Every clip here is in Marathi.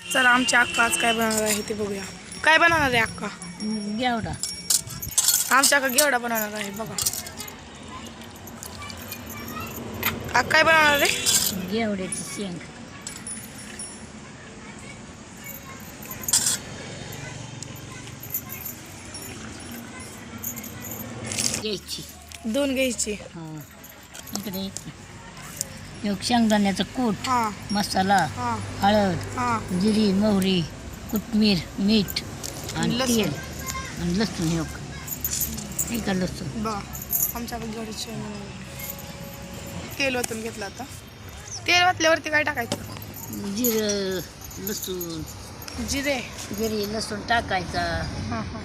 चला आमची अक्का आज काय बनवणार आहे ते बघूया. काय बनवणार आहे अक्का? घेवडा आमच्या अक्का घेवडा बनवणार आहे बघा. अक्का काय बनवणार आहे? घेवड्याची शेंग. घ्यायची. दोन घ्यायची. हा. इकडे एक शेंगदाण्याचं कूट हां. मसाला हां. हळद हां. जिरी मोहरी कोथमीर मीठ आणि लसूण. तेल आणि लसूण हे बघ. हे का लसूण? बघा आमच्या घेवड्याची तेल ओतून घेतलं आता. तेल ओतल्यावरती काय टाकायचं? जिरं लसूण. जिरे. जिरी लसूण टाकायचा. हां हां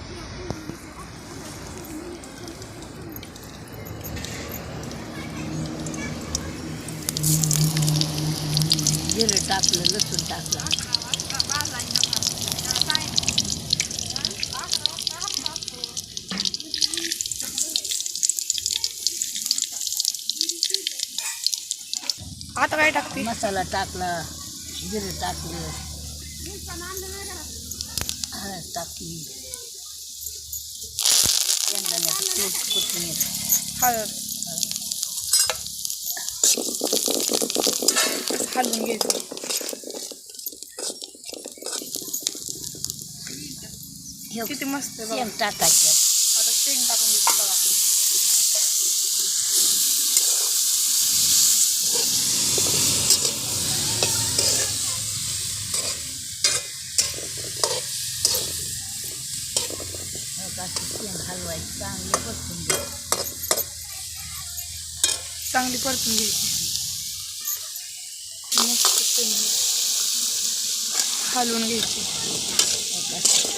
जिरं टाकलं लसूण टाकलं. आता काय टाकते? मसाला टाकला जिरं टाकलं. हळद टाकली. शेंगदाण्याचं कूट कोथमीर हळद हलवून घ्यायचं हे किती मस्त आहे बघा शेंग टाकायचं आता शेंग टाकून घ्यायचं बघा मग असं शेंग हलवायची चांगली परतून घ्यायची चांगली परतून घ्यायची मस्त शेंग हलवून घ्यायची. मग असं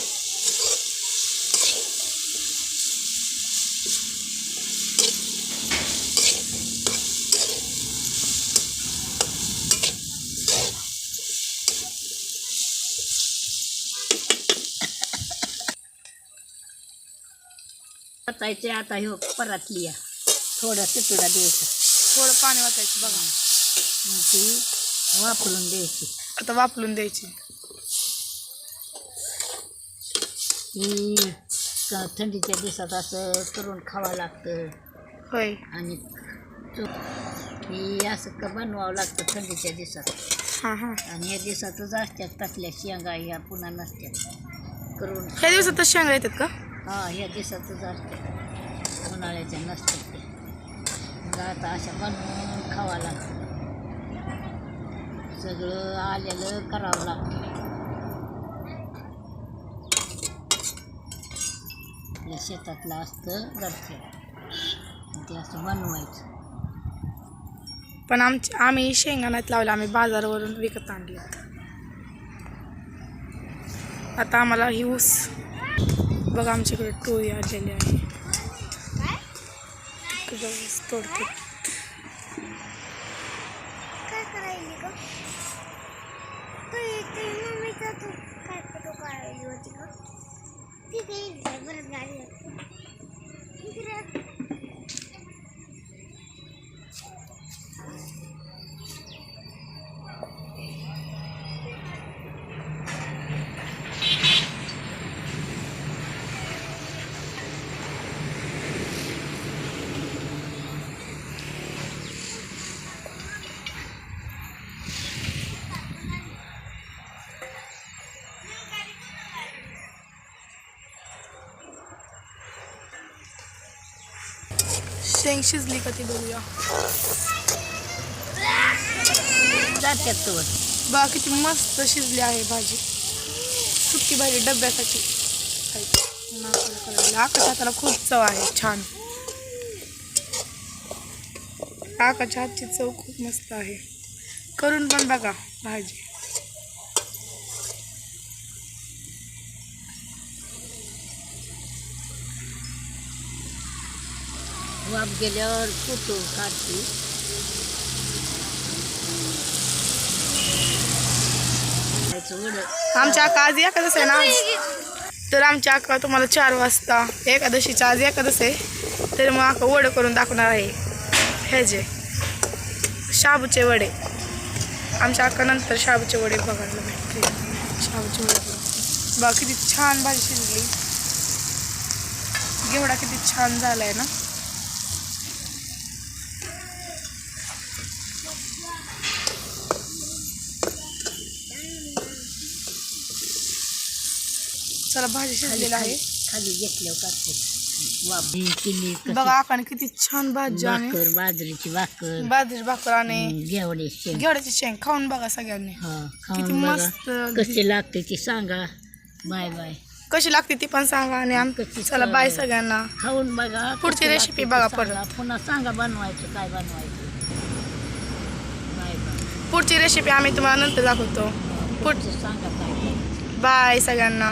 परतायचे आता ह्यो परतली या थोडा सुटुडा द्यायचा. थोडं पाणी वाटायचं बघा. मग ती वापरून द्यायची. आता वापरून द्यायची. ही क- थंडीच्या दिवसात असं करून खावं लागतं. होय. आणि ही असं क बनवावं लागतं थंडीच्या दिवसात. हां हां. आणि या दिवसातच असतात टाकल्या शेंगा ह्या पुन्हा नसतात. करून. ह्या दिवसात शेंगा येतात का? हा ह्या दिवसातच असतात. उन्हाळ्याच्या नसतात ते मग आता अशा बनवून खावं लागतं. सगळं आलेलं करावं लागतं. आपल्या शेतातलं असतं घरचं ते असं बनवायचं. पण आमची आम्ही शेंगा नाहीत लावल्या आम्ही बाजारावरून विकत आणले आता आम्हाला ही ऊस. बघा आमच्याकडे टोळी आलेली आहे. तोडते. 또 이거 밑에 또 가야 이거 지금 피디 내버려 말이야. शेंग शिजली का ती बघूया. जातात तो. बघा किती मस्त शिजली आहे भाजी. सुकी भाजी डब्यासाठी. आकाच्या हाताला खूप चव आहे छान. आकाच्या हातची चव खूप मस्त आहे. करून पण बघा भाजी. वाफ गेल्यावर कुटून काढते? आमच्या आका आज एकादस आहे ना तर आमच्या अक्का तुम्हाला चार वाजता एकादशीच्या आज एकादस आहे. तर मग आका वडं करून दाखवणार आहे. हे जे शाबूचे वडे. आमच्या अक्का नंतर शाबूचे वडे बघायला भेटते शाबूचे वडे बघा किती छान भाजी शिजली. घेवडा किती छान झालाय ना. चला भाजी शिजलेली आहे. खाली घेतल्यावर बघा आकाने किती छान भाजी आणि भाकर बाजरीची भाकर. बाजरी भाकर आणि घेवडे शेंग. घेवड्याची शेंग. खाऊन बघा सगळ्यांनी. किती मस्त कशी लागते ती सांगा. Bye bye. कशी लागते ती पण सांगा आणि आम कशी चला बाय सगळ्यांना. खाऊन बघा पुढची रेसिपी बघा. परत. पुन्हा सांगा बनवायचं काय बनवायचं. Bye bye. पुढची रेसिपी आम्ही तुम्हाला नंतर दाखवतो. पुढचं सांगा काय. बाय सगळ्यांना.